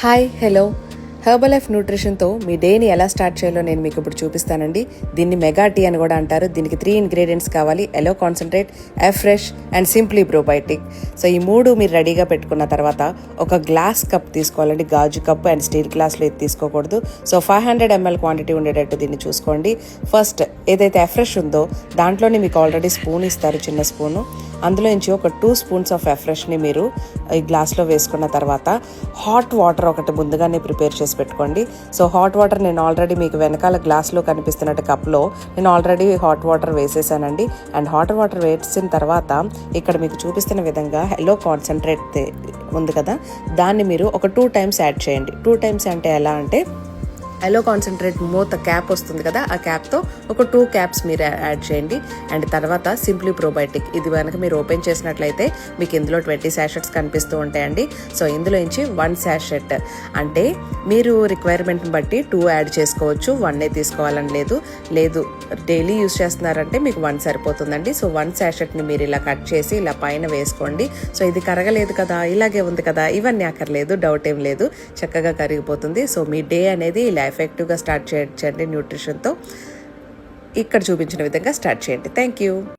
Hi hello herbal life న్యూట్రిషన్తో మీ డేని ఎలా స్టార్ట్ చేయాలో నేను మీకు ఇప్పుడు చూపిస్తానండి. దీన్ని మెగా టీ అని కూడా అంటారు. దీనికి త్రీ ఇంగ్రీడియంట్స్ కావాలి. Aloe concentrate afresh and simply probiotic. So ఈ మూడు మీరు రెడీగా పెట్టుకున్న తర్వాత ఒక గ్లాస్ కప్ తీసుకోవాలండి. గాజు కప్ అండ్ స్టీల్ గ్లాస్లో ఇది తీసుకోకూడదు. So five hundred ML quantity ఉండేటట్టు దీన్ని చూసుకోండి. ఫస్ట్ ఏదైతే ఎఫ్రెష్ ఉందో దాంట్లోనే మీకు ఆల్రెడీ స్పూన్ ఇస్తారు చిన్న స్పూను. అందులో నుంచి ఒక టూ స్పూన్స్ ఆఫ్ ఎఫ్రెష్ని మీరు ఈ గ్లాస్లో వేసుకున్న తర్వాత హాట్ వాటర్ ఒకటి ముందుగానే ప్రిపేర్ చేసి పెట్టుకోండి. సో హాట్ వాటర్ నేను ఆల్రెడీ మీకు వెనకాల గ్లాస్లో కనిపిస్తున్నట్టు కప్లో నేను ఆల్రెడీ హాట్ వాటర్ వేసేసానండి. అండ్ హాట్ వాటర్ వేసిన తర్వాత ఇక్కడ మీకు చూపిస్తున్న విధంగా హెలో కాన్సన్ట్రేట్ ఉంది కదా. దాన్ని మీరు ఒక టూ టైమ్స్ యాడ్ చేయండి. టూ టైమ్స్ అంటే ఎలా అంటే ఎలో కాన్సన్ట్రేట్ మూత క్యాప్ వస్తుంది కదా ఆ క్యాప్తో ఒక టూ క్యాప్స్ మీరు యాడ్ చేయండి. అండ్ తర్వాత సింప్లీ ప్రోబయోటిక్ ఇది కనుక మీరు ఓపెన్ చేసినట్లయితే మీకు ఇందులో ట్వంటీ శాషెట్స్ కనిపిస్తూ ఉంటాయండి. సో ఇందులో నుంచి వన్ శాషెట్ అంటే మీరు రిక్వైర్మెంట్ని బట్టి టూ యాడ్ చేసుకోవచ్చు. వన్నే తీసుకోవాలని లేదు. లేదు డైలీ యూస్ చేస్తున్నారంటే మీకు వన్ సరిపోతుందండి. సో వన్ శాషెట్ని మీరు ఇలా కట్ చేసి ఇలా పైన వేసుకోండి. సో ఇది కరగలేదు కదా ఇలాగే ఉంది కదా ఇవన్నీ అక్కర్లేదు డౌట్ ఏం లేదు. చక్కగా కరిగిపోతుంది. సో మీ డే అనేది ఇలా ఎఫెక్టివ్గా స్టార్ట్ చేయండి న్యూట్రిషన్తో ఇక్కడ చూపించిన విధంగా స్టార్ట్ చేయండి. Thank you